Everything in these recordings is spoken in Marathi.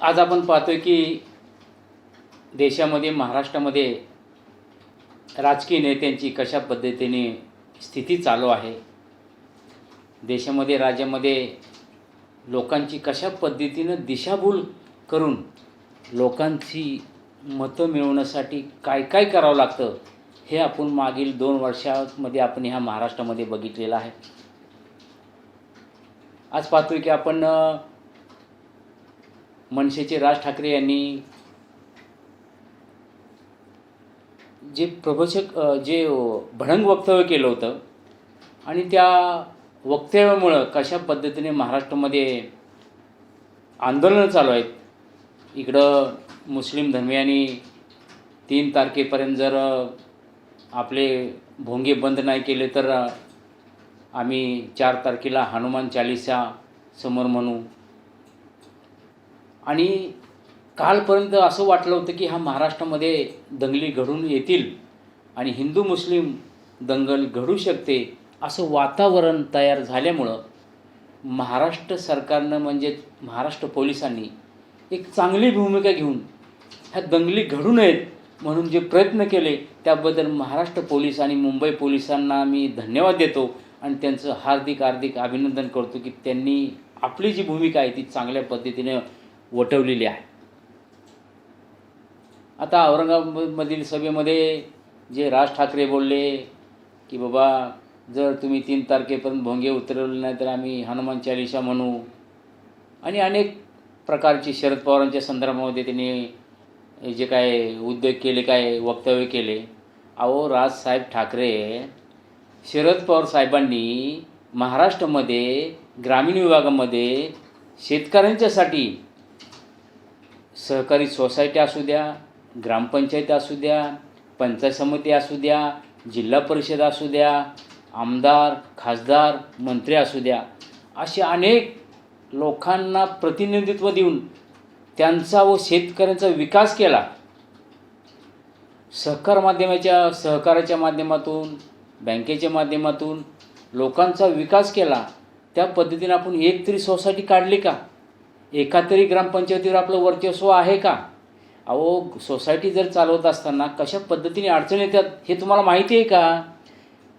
आज आपण पाहतोय की देशामध्ये महाराष्ट्रामध्ये राजकीय नेत्यांची कशा पद्धतीने स्थिती चालू आहे? देशामध्ये राज्यामध्ये लोकांची कशा पद्धतीनं दिशाभूल करून लोकांची मतं मिळवण्यासाठी काय काय करावं लागतं हे आपण मागील दोन वर्षामध्ये आपण ह्या महाराष्ट्रामध्ये बघितलेलं आहे. आज पाहतोय की आपण मनसेचे राज ठाकरे यांनी जे प्रभोषक जे भडंग वक्तव्य केलं होतं आणि त्या वक्तव्यामुळं कशा पद्धतीने महाराष्ट्रामध्ये आंदोलनं चालू आहेत इकडं मुस्लिम धर्मियांनी तीन तारखेपर्यंत जर आपले भोंगे बंद नाही केले तर आम्ही चार तारखेला हनुमान चालिसा समोर म्हणू. आणि कालपर्यंत असं वाटलं होतं की हा महाराष्ट्रामध्ये दंगली घडून येतील आणि हिंदू मुस्लिम दंगल घडू शकते असं वातावरण तयार झाल्यामुळं महाराष्ट्र सरकारनं म्हणजे महाराष्ट्र पोलिसांनी एक चांगली भूमिका घेऊन ह्या दंगली घडू नयेत म्हणून जे प्रयत्न केले त्याबद्दल महाराष्ट्र पोलीस आणि मुंबई पोलिसांना मी धन्यवाद देतो आणि त्यांचं हार्दिक हार्दिक अभिनंदन करतो की त्यांनी आपली जी भूमिका आहे ती चांगल्या पद्धतीने वटवलेली आहे. आता औरंगाबादमधील सभेमध्ये जे राज ठाकरे बोलले की बाबा जर तुम्ही तीन तारखेपर्यंत भोंगे उतरवले नाही तर आम्ही हनुमान चालिसा म्हणू. आणि अनेक प्रकारची शरद पवारांच्या संदर्भामध्ये त्यांनी जे काय उद्योग केले काय वक्तव्य केले. अहो राजसाहेब ठाकरे शरद पवार साहेबांनी महाराष्ट्रामध्ये ग्रामीण विभागामध्ये शेतकऱ्यांच्यासाठी सहकारी सोसायटी असू द्या ग्रामपंचायत असू द्या पंचायत समिती असू द्या जिल्हा परिषद असू द्या आमदार खासदार मंत्री असू द्या असे अनेक लोकांना प्रतिनिधित्व देऊन त्यांचा व शेतकऱ्यांचा विकास केला. सहकार माध्यमाच्या सहकाराच्या माध्यमातून बँकेच्या माध्यमातून लोकांचा विकास केला. त्या पद्धतीने आपण एक तरी सोसायटी काढली का? एका तरी ग्रामपंचायतीवर आपलं वर्चस्व आहे का? अहो सोसायटी जर चालवत असताना कशा पद्धतीने अडचणी येतात हे तुम्हाला माहिती आहे का?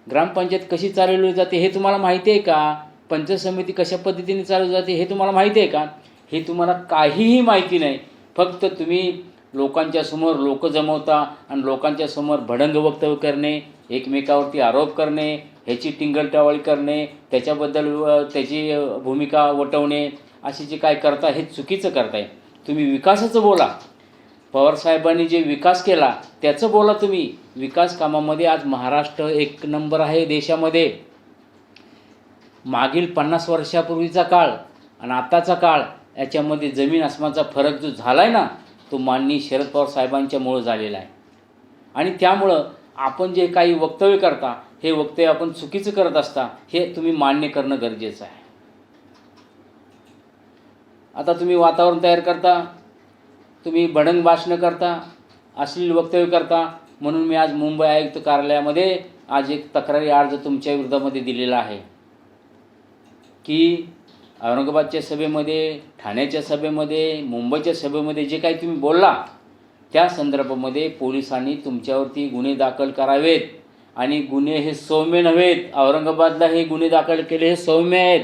ग्रामपंचायत कशी चालवली जाते हे तुम्हाला माहिती आहे का? पंचायत समिती कशा पद्धतीने चालवली जाते हे तुम्हाला माहिती आहे का? हे तुम्हाला काहीही माहिती नाही. फक्त तुम्ही लोकांच्या समोर लोक जमवता आणि लोकांच्या समोर भडंग वक्तव्य करणे एकमेकावरती आरोप करणे ह्याची टिंगलटावळी करणे त्याच्याबद्दल त्याची भूमिका वटवणे अशी जे काय करता हे चुकीचं करताय. तुम्ही विकासाचं बोला. पवारसाहेबांनी जे विकास केला त्याचं बोला तुम्ही. विकास कामामध्ये आज महाराष्ट्र एक नंबर आहे देशामध्ये. मागील पन्नास वर्षापूर्वीचा काळ आणि आताचा काळ याच्यामध्ये जमीन आसमानचा फरक जो झाला आहे ना तो माननीय शरद पवार साहेबांच्यामुळं झालेला आहे. आणि त्यामुळं आपण जे काही वक्तव्य करता हे वक्तव्य आपण चुकीचं करत असता हे तुम्ही मान्य करणं गरजेचं आहे. आता तुम्ही वातावरण तयार करता तुम्ही भडंग भाषणं करता अश्लील वक्तव्य करता म्हणून मी आज मुंबई आयुक्त कार्यालयामध्ये आज एक तक्रारी अर्ज तुमच्या विरोधामध्ये दिलेला आहे. की औरंगाबादच्या सभेमध्ये ठाण्याच्या सभेमध्ये मुंबईच्या सभेमध्ये जे काही तुम्ही बोलला त्या संदर्भामध्ये पोलिसांनी तुमच्यावरती गुन्हे दाखल करावेत. आणि गुन्हे हे सौम्य नव्हेत औरंगाबादला हे गुन्हे दाखल केले हे सौम्य आहेत.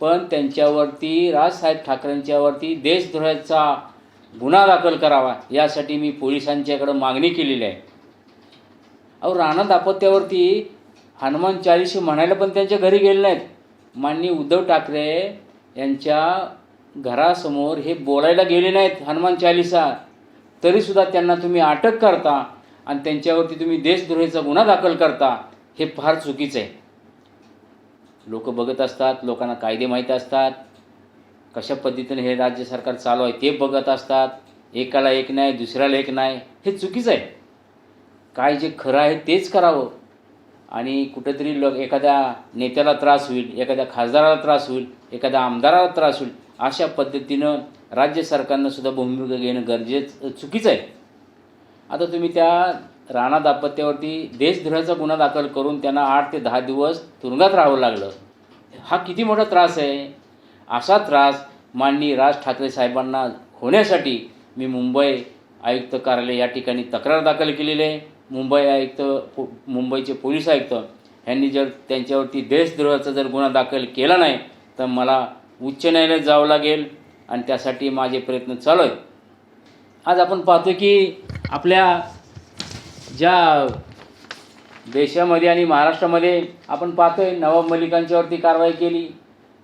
पण त्यांच्यावरती राजसाहेब ठाकरेंच्यावरती देशद्रोहाचा गुन्हा दाखल करावा यासाठी मी पोलिसांच्याकडं मागणी केलेली आहे. अहो राणा दापत्यावरती हनुमान चाळीशी म्हणायला पण त्यांच्या घरी गेले नाहीत. माननीय उद्धव ठाकरे यांच्या घरासमोर हे बोलायला गेले नाहीत हनुमान चालिसा तरीसुद्धा त्यांना तुम्ही अटक करता आणि त्यांच्यावरती तुम्ही देशद्रोहीचा गुन्हा दाखल करता हे फार चुकीचं आहे. लोक बघत असतात लोकांना कायदे माहीत असतात. कशा पद्धतीने हे राज्य सरकार चालू आहे ते बघत असतात. एकाला एक नाही दुसऱ्याला एक नाही हे चुकीचं आहे. काय जे खरं आहे तेच करावं. आणि कुठेतरी लोक एखाद्या नेत्याला त्रास होईल एखाद्या खासदाराला त्रास होईल एखाद्या आमदाराला त्रास होईल अशा पद्धतीनं राज्य सरकारनं सुद्धा भूमिका घेणं गरजेचं चुकीचं आहे. आता तुम्ही त्या राणा दाम्पत्यावरती देशद्रोहाचा गुन्हा दाखल करून त्यांना आठ ते दहा दिवस तुरुंगात राहावं लागलं. हा किती मोठा त्रास आहे? असा त्रास माननीय राज ठाकरे साहेबांना होण्यासाठी मी मुंबई आयुक्त कार्यालय या ठिकाणी तक्रार दाखल केलेली आहे. मुंबई आयुक्त पो मुंबईचे पोलीस आयुक्त ह्यांनी जर त्यांच्यावरती देशद्रोहाचा जर गुन्हा दाखल केला नाही तर मला उच्च न्यायालयात जावं लागेल आणि त्यासाठी माझे प्रयत्न चालू आहेत. आज आपण पाहतो की आपल्या ज्या देशामध्ये आणि महाराष्ट्रामध्ये आपण पाहतोय नवाब मलिकांच्यावरती कारवाई केली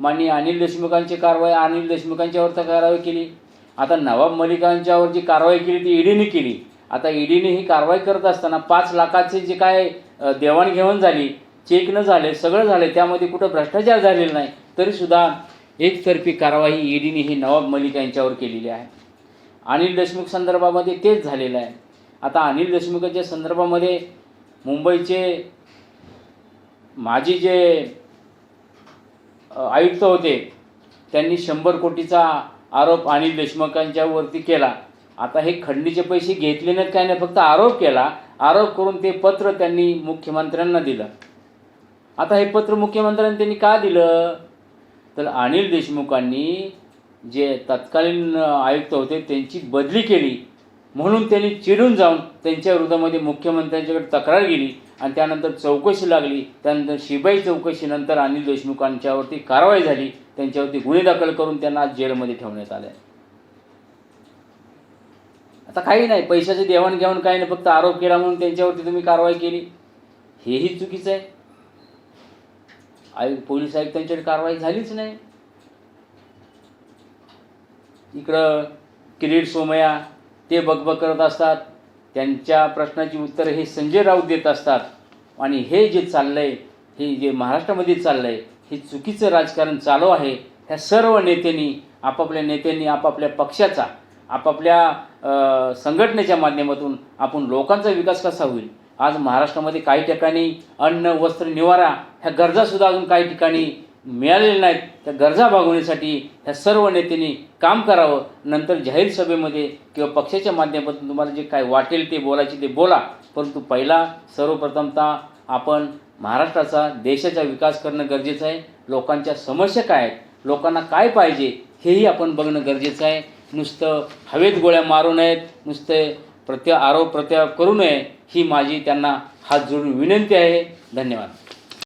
माननीय अनिल देशमुखांची कारवाई अनिल देशमुखांच्यावर तर कारवाई केली. आता नवाब मलिकांच्यावर जी कारवाई केली ती ईडीने केली. आता ईडीने ही कारवाई करत असताना पाच लाखाचे जे काय देवाणघेवाण झाली चेक न झाले सगळं झाले त्यामध्ये कुठं भ्रष्टाचार झालेला नाही तरीसुद्धा एकतर्फी कारवाई ईडीने ही नवाब मलिक यांच्यावर केलेली आहे. अनिल देशमुख संदर्भामध्ये तेच झालेलं आहे. आता अनिल देशमुखाच्या संदर्भामध्ये मुंबईचे माजी जे आयुक्त होते त्यांनी शंभर कोटीचा आरोप अनिल देशमुखांच्यावरती केला. आता हे खंडीचे पैसे घेतले नाहीत काय नाही फक्त आरोप केला. आरोप करून ते पत्र त्यांनी मुख्यमंत्र्यांना दिलं. आता हे पत्र मुख्यमंत्र्यांनी त्यांनी का दिलं? तर अनिल देशमुखांनी जे तत्कालीन आयुक्त होते त्यांची बदली केली. म्हणून त्यांनी चिडून जाऊन त्यांच्या विरोधामध्ये मुख्यमंत्र्यांच्याकडे तक्रार गेली आणि त्यानंतर चौकशी लागली. त्यानंतर शिबाई चौकशीनंतर अनिल देशमुखांच्यावरती कारवाई झाली. त्यांच्यावरती गुन्हे दाखल करून त्यांना आज जेलमध्ये ठेवण्यात आले आता काही नाही. पैशाचे देवाणघेवाण काही नाही. फक्त आरोप केला म्हणून त्यांच्यावरती तुम्ही कारवाई केली. हेही चुकीचं आहे. आयुक्त पोलीस आयुक्तांच्याकडे कारवाई झालीच नाही. इकडं किरीट सोमया ते बकबक करत असतात. त्यांच्या प्रश्नाची उत्तरं हे संजय राऊत देत असतात. आणि हे जे चाललं आहे हे जे महाराष्ट्रामध्ये चाललं आहे हे चुकीचं राजकारण चालू आहे. ह्या सर्व नेत्यांनी आपापल्या नेत्यांनी आपापल्या पक्षाचा आपापल्या संघटनेच्या माध्यमातून आपण लोकांचा विकास कसा होईल? आज महाराष्ट्रामध्ये काही ठिकाणी अन्न वस्त्र निवारा ह्या गरजासुद्धा अजून काही ठिकाणी मिळालेले नाहीत. त्या गरजा भागवण्यासाठी ह्या सर्व नेत्यांनी काम करावं. नंतर जाहीर सभेमध्ये किंवा पक्षाच्या माध्यमातून तुम्हाला जे काय वाटेल ते बोलायचे ते बोला. परंतु पहिला सर्वप्रथमतः आपण महाराष्ट्राचा देशाचा विकास करणं गरजेचं आहे. लोकांच्या समस्या काय आहेत? लोकांना काय पाहिजे? हेही आपण बघणं गरजेचं आहे. नुसतं हवेत गोळ्या मारू नयेत. नुसते प्रत्य आरोप प्रत्यारोप करू नये. ही माझी त्यांना हात जोडून विनंती आहे. धन्यवाद.